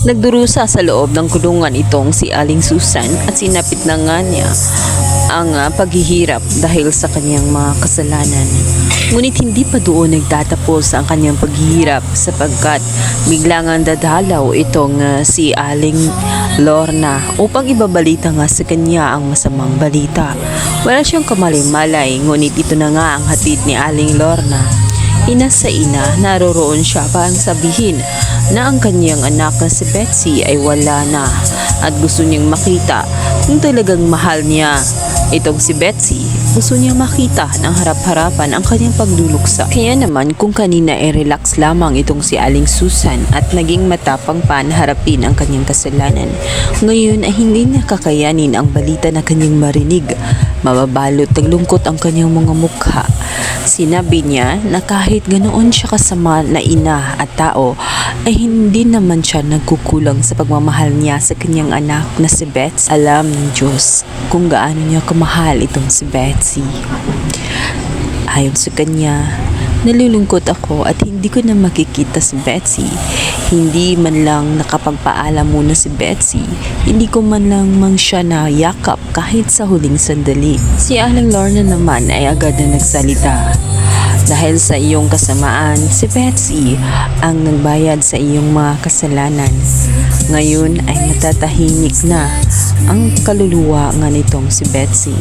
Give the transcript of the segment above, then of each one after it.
Nagdurusa sa loob ng kulungan itong si Aling Susan at sinapit na nga niya ang ah, paghihirap dahil sa kanyang mga kasalanan. Ngunit hindi pa doon nagtatapos ang kanyang paghihirap sapagkat bigla nga dadalaw itong ah, si Aling Lorna upang ibabalita nga sa kanya ang masamang balita. Wala siyang kamalay-malay ngunit ito na nga ang hatid ni Aling Lorna. Ina sa ina, naroroon siya para sabihin na ang kanyang anak na si Betsy ay wala na at gusto niyang makita kung talagang mahal niya. Itong si Betsy, gusto niyang makita ng harap-harapan ang kanyang pagluluksa. Kaya naman kung kanina ay relax lamang itong si Aling Susan at naging matapang pa harapin ang kanyang kasalanan. Ngayon ay hindi niya kakayanin ang balita na kanyang marinig. Mababalot ng lungkot ang kanyang mga mukha. Sinabi niya na kahit ganoon siya kasama na ina at tao, ay hindi naman siya nagkukulang sa pagmamahal niya sa kanyang anak na si Betsy. Alam ng Diyos kung gaano niya kamahal itong si Betsy. Ayon sa kanya, nalulungkot ako at hindi ko na makikita si Betsy. Hindi man lang nakapagpaalam muna si Betsy. Hindi ko man lang mang siya na yakap kahit sa huling sandali. Si Aling Lorna naman ay agad na nagsalita. Dahil sa iyong kasamaan, si Betsy ang nagbayad sa iyong mga kasalanan. Ngayon ay matatahimik na ang kaluluwa nga nitong si Betsy.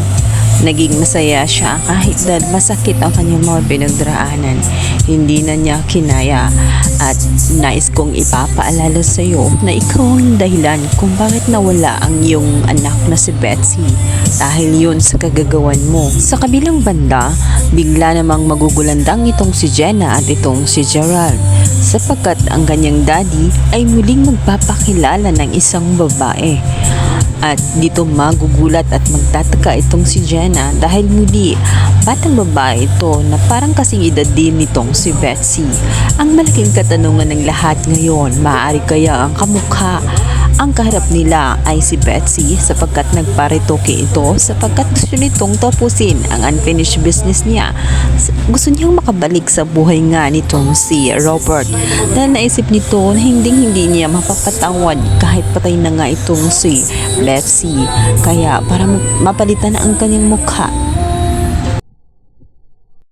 Naging masaya siya kahit dahil masakit ang kanyang mga pinagdaraanan. Hindi na niya kinaya at nais kong ipapaalala sa iyo na ikaw ang dahilan kung bakit nawala ang iyong anak na si Betsy. Dahil yun sa kagagawan mo. Sa kabilang banda, bigla namang magugulandang itong si Jenna at itong si Gerald sapagkat ang kanyang daddy ay muling magpapakilala ng isang babae. At dito magugulat at magtataka itong si Jenna dahil muli batang babae ito na parang kasing edad din nitong si Betsy. Ang malaking katanungan ng lahat ngayon, maaari kaya ang kamukha ang kaharap nila ay si Betsy sapagkat nagparitoke ito sapagkat gusto nitong tapusin ang unfinished business niya. Gusto niyang makabalik sa buhay nga nitong si Robert dahil naisip nito na hindi hindi niya mapapatawad kahit patay na nga itong si Betsy. Kaya para ma- mapalitan ang kanyang mukha